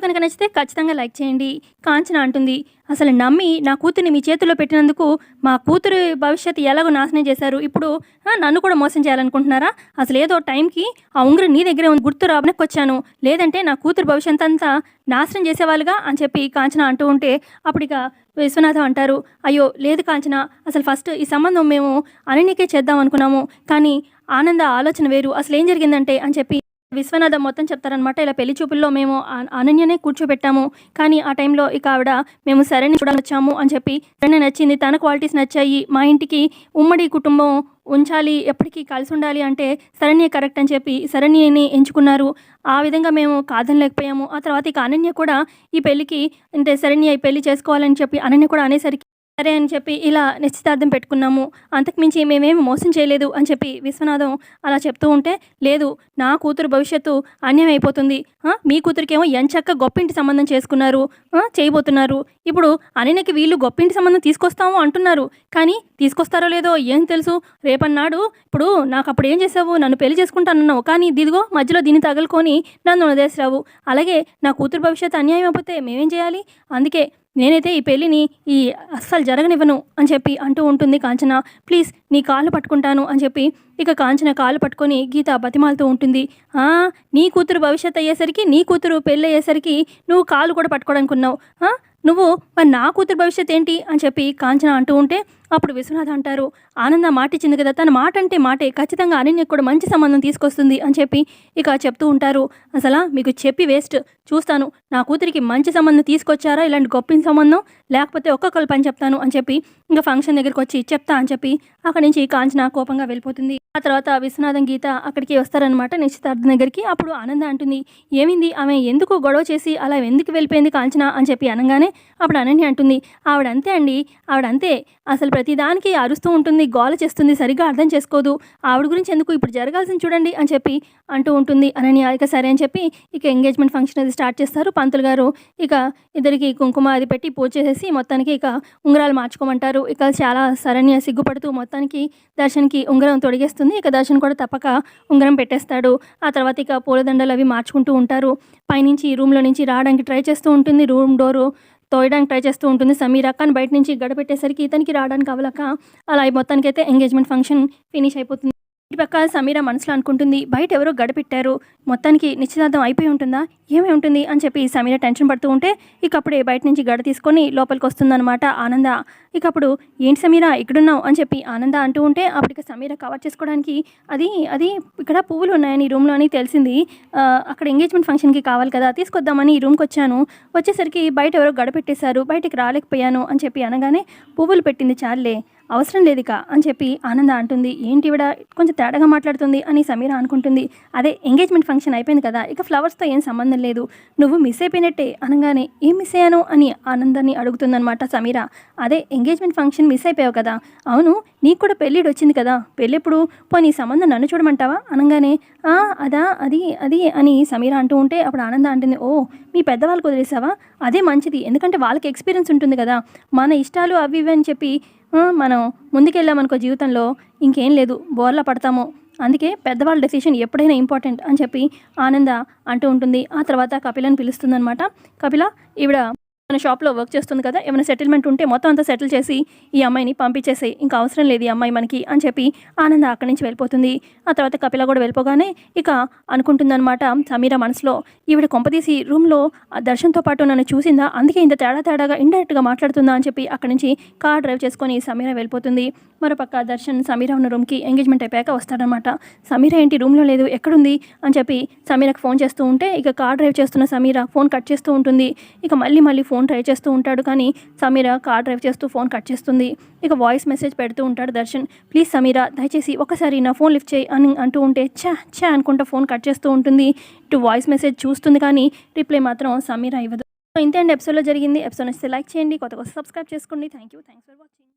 కనుక నచ్చితే ఖచ్చితంగా లైక్ చేయండి. కాంచన అంటుంది అసలు నమ్మి నా కూతుర్ని మీ చేతుల్లో పెట్టినందుకు మా కూతురు భవిష్యత్తు ఎలాగో నాశనం చేశారు. ఇప్పుడు నన్ను కూడా మోసం చేయాలనుకుంటున్నారా? అసలు ఏదో టైంకి ఆ ఉంగరం నీ దగ్గరే ఉంది గుర్తు రావడానికి వచ్చాను. లేదంటే నా కూతురు భవిష్యత్ అంతా నాశనం చేసేవాళ్ళుగా? అని చెప్పి కాంచన అంటూ ఉంటే అప్పుడు ఇక విశ్వనాథం అంటారు అయ్యో లేదు కాంచన. అసలు ఫస్ట్ ఈ సంబంధం మేము అనన్యకే చేద్దాం అనుకున్నాము. కానీ ఆనంద ఆలోచన వేరు. అసలు ఏం జరిగిందంటే? అని చెప్పి విశ్వనాథం మొత్తం చెప్తారనమాట ఇలా పెళ్ళి చూపుల్లో మేము ఆ- అనన్యనే కూర్చోబెట్టాము. కానీ ఆ టైంలో ఇక ఆవిడ మేము సరైన చూడాలని వచ్చాము అని చెప్పి సరైన నచ్చింది. తన క్వాలిటీస్ నచ్చాయి. మా ఇంటికి ఉమ్మడి కుటుంబం ఉంచాలి ఎప్పటికీ కలిసి ఉండాలి అంటే శరణ్య కరెక్ట్ అని చెప్పి శరణ్యని ఎంచుకున్నారు. ఆ విధంగా మేము కాదనలేకపోయాము. ఆ తర్వాత ఇక అనన్య కూడా ఈ పెళ్ళికి అంటే శరణ్య ఈ పెళ్ళి చేసుకోవాలని చెప్పి అనన్య కూడా అనేసరికి సరే అని చెప్పి ఇలా నిశ్చితార్థం పెట్టుకున్నాము. అంతకుమించి మేమేమి మోసం చేయలేదు అని చెప్పి విశ్వనాథం అలా చెప్తూ ఉంటే లేదు నా కూతురు భవిష్యత్తు అన్యాయం అయిపోతుంది మీ కూతురికేమో ఎంచక్క గొప్పింటి సంబంధం చేసుకున్నారు. చేయబోతున్నారు. ఇప్పుడు అనినకి వీళ్ళు గొప్పింటి సంబంధం తీసుకొస్తాము అంటున్నారు. కానీ తీసుకొస్తారో లేదో ఏం తెలుసు? రేపన్నాడు ఇప్పుడు నాకు అప్పుడు ఏం చేసావు? నన్ను పెళ్ళి చేసుకుంటానన్నావు. కానీ దిదిగో మధ్యలో దీన్ని తగులుకొని నన్ను వదిలేసిరావు అలాగే నా కూతురు భవిష్యత్తు అన్యాయం అయిపోతే మేమేం చేయాలి? అందుకే నేనైతే ఈ పెళ్ళిని ఈ అస్సలు జరగనివ్వను అని చెప్పి అంటూ ఉంటుంది కాంచన. ప్లీజ్ నీ కాళ్ళు పట్టుకుంటాను అని చెప్పి ఇక కాంచన కాళ్ళు పట్టుకొని గీత బతిమాలుతూ ఉంటుంది. నీ కూతురు భవిష్యత్ అయ్యేసరికి నీ కూతురు పెళ్ళి అయ్యేసరికి నువ్వు కాళ్ళు కూడా పట్టుకోవడానికి ఉన్నావు నువ్వు మరి నా కూతురు భవిష్యత్ ఏంటి అని చెప్పి కాంచన అంటూ ఉంటే అప్పుడు విశ్వనాథ్ అంటారు ఆనంద మాట ఇచ్చింది కదా తన మాట అంటే మాటే ఖచ్చితంగా అనన్యకు కూడా మంచి సంబంధం తీసుకొస్తుంది అని చెప్పి ఇక చెప్తూ ఉంటారు. అసలు మీకు చెప్పి వేస్ట్. చూస్తాను నా కూతురికి మంచి సంబంధం తీసుకొచ్చారా ఇలాంటి గొప్ప సంబంధం? లేకపోతే ఒక్కొక్కరు పని చెప్తాను అని చెప్పి ఇంకా ఫంక్షన్ దగ్గరికి వచ్చి చెప్తా అని చెప్పి అక్కడి నుంచి కాంచన కోపంగా వెళ్ళిపోతుంది. ఆ తర్వాత విశ్వనాథం గీత అక్కడికి వస్తారనమాట నిశ్చితార్థం దగ్గరికి. అప్పుడు ఆనంద అంటుంది ఏమింది? ఆమె ఎందుకు గొడవ చేసి అలా ఎందుకు వెళ్ళిపోయింది కాంచన? అని చెప్పి అనగానే అప్పుడు అనన్య అంటుంది ఆవిడ అంతే అండి ఆవిడంతే. అసలు ప్రతిదానికి అరుస్తూ ఉంటుంది గోల చేస్తుంది సరిగ్గా అర్థం చేసుకోదు. ఆవిడ గురించి ఎందుకు ఇప్పుడు జరగాల్సింది చూడండి అని చెప్పి అంటూ ఉంటుంది అనన్య. ఇక సరే అని చెప్పి ఇక ఎంగేజ్మెంట్ ఫంక్షన్ అది స్టార్ట్ చేస్తారు. పంతులు గారు ఇక ఇద్దరికి కుంకుమ అది పెట్టి పూజ చేసేసి మొత్తానికి ఇక ఉంగరాలు మార్చుకోమంటారు. ఇక చాలా సరణ్య సిగ్గుపడుతూ మొత్తానికి దర్శన్కి ఉంగరం తొడిగేస్తారు తొడిగేస్తుంది ఇక దర్శన్ కూడా తప్పక ఉంగరం పెట్టేస్తాడు. ఆ తర్వాత ఇక పూలదండలు అవి మార్చుకుంటూ ఉంటారు. పైనుంచి రూమ్లో నుంచి రావడానికి ట్రై చేస్తూ ఉంటుంది. రూమ్ డోరు తోయడానికి ట్రై చేస్తూ ఉంటుంది. సమీర కానీ బయట నుంచి గడపెట్టేసరికి ఇతనికి రావడానికి అవలక అలా మొత్తానికైతే ఎంగేజ్మెంట్ ఫంక్షన్ ఫినిష్ అయిపోతుంది. ఇటు పక్క సమీర మనసులో అనుకుంటుంది బయట ఎవరో గడపెట్టారు మొత్తానికి నిశ్చితార్థం అయిపోయి ఉంటుందా? ఏమై ఉంటుంది? అని చెప్పి సమీర టెన్షన్ పడుతూ ఉంటే ఇక అప్పుడే బయట నుంచి గడ తీసుకొని లోపలికి వస్తుందన్నమాట ఆనంద. ఇక అప్పుడు ఏంటి సమీర ఇక్కడున్నావు అని చెప్పి ఆనంద అంటూ ఉంటే అప్పటికి సమీర కవర్ చేసుకోవడానికి అది అది ఇక్కడ పువ్వులు ఉన్నాయని ఈ రూమ్లో అని తెలిసింది. అక్కడ ఎంగేజ్మెంట్ ఫంక్షన్కి కావాలి కదా తీసుకొద్దామని ఈ రూమ్కి వచ్చాను. వచ్చేసరికి బయట ఎవరో గడపెట్టేశారు బయటికి రాలేకపోయాను అని చెప్పి అనగానే పువ్వులు పెట్టింది చాలే అవసరం లేదు అని చెప్పి ఆనంద అంటుంది. ఏంటి ఇవిడ? కొంచెం తేడాగా మాట్లాడుతుంది అని సమీర అనుకుంటుంది. అదే ఎంగేజ్మెంట్ ఫంక్షన్ అయిపోయింది కదా ఇక ఫ్లవర్స్తో ఏం సంబంధం లేదు. నువ్వు మిస్ అయిపోయినట్టే అనగానే ఏం మిస్ అయ్యాను అని ఆనందాన్ని అడుగుతుందనమాట సమీర. అదే ఎంగేజ్మెంట్ ఫంక్షన్ మిస్ అయిపోయావు కదా. అవును నీకు కూడా పెళ్ళిడు వచ్చింది కదా. పెళ్ళెప్పుడు? పోనీ సంబంధం నన్ను చూడమంటావా? అనగానే "ఆ, అదా అది అది అని సమీర అంటూ ఉంటే అప్పుడు ఆనంద అంటుంది. ఓ మీ పెద్దవాళ్ళకి వదిలేసావా? అదే మంచిది ఎందుకంటే వాళ్ళకి ఎక్స్పీరియన్స్ ఉంటుంది కదా. మన ఇష్టాలు అవి ఇవి అని చెప్పి మనం ముందుకెళ్ళామనుకో జీవితంలో ఇంకేం లేదు బోర్లా పడతాము. అందుకే పెద్దవాళ్ళ డెసిషన్ ఎప్పుడైనా ఇంపార్టెంట్ అని చెప్పి ఆనంద అంటూ ఉంటుంది. ఆ తర్వాత కపిలను పిలుస్తుందనమాట కపిల ఈవిడ మన షాప్లో వర్క్ చేస్తుంది కదా ఏమైనా సెటిల్మెంట్ ఉంటే మొత్తం అంతా సెటిల్ చేసి ఈ అమ్మాయిని పంపించేసి ఇంకా అవసరం లేదు ఈ అమ్మాయి మనకి అని చెప్పి ఆనంద అక్కడి నుంచి వెళ్ళిపోతుంది. ఆ తర్వాత కపిల కూడా వెళ్ళిపోగానే ఇక అనుకుంటుందన్నమాట సమీర మనసులో ఈవిడ కొంపదీసి రూమ్లో ఆ దర్శన్తో పాటు నన్ను చూసిందా? అందుకే ఇంత తేడా తేడాగా ఇండైరెక్ట్గా మాట్లాడుతుందా అని చెప్పి అక్కడి నుంచి కార్ డ్రైవ్ చేసుకొని సమీర వెళ్ళిపోతుంది. మరోపక్క దర్శన్ సమీర ఉన్న రూమ్కి ఎంగేజ్మెంట్ అయిపోయాక వస్తాడనమాట సమీర ఏంటి రూమ్లో లేదు ఎక్కడుంది? అని చెప్పి సమీరకు ఫోన్ చేస్తూ ఉంటే ఇక కార్ డ్రైవ్ చేస్తున్న సమీర ఫోన్ కట్ చేస్తూ ఉంటుంది. ఇక మళ్ళీ మళ్ళీ ఫోన్ ఫోన్ ట్రై చేస్తూ ఉంటాడు కానీ సమీర కార్ డ్రైవ్ చేస్తూ ఫోన్ కట్ చేస్తుంది. ఇక వాయిస్ మెసేజ్ పెడుతూ ఉంటాడు దర్శన్. ప్లీజ్ సమీర దయచేసి ఒకసారి నా ఫోన్ లిఫ్ట్ చేయి అని అంటూ ఉంటే ఛా ఛా అనుకుంటా ఫోన్ కట్ చేస్తూ ఉంటుంది. ఇటు వాయిస్ మెసేజ్ చూస్తుంది కానీ రిప్లై మాత్రం సమీర ఇవ్వదు. ఇంతే అండి ఎపిసోడ్లో జరిగింది. ఎపిసోడ్ నచ్చితే లైక్ చేయండి కొత్త కొత్త సబ్స్క్రైబ్ చేసుకోండి. Thank you. Thanks for watching.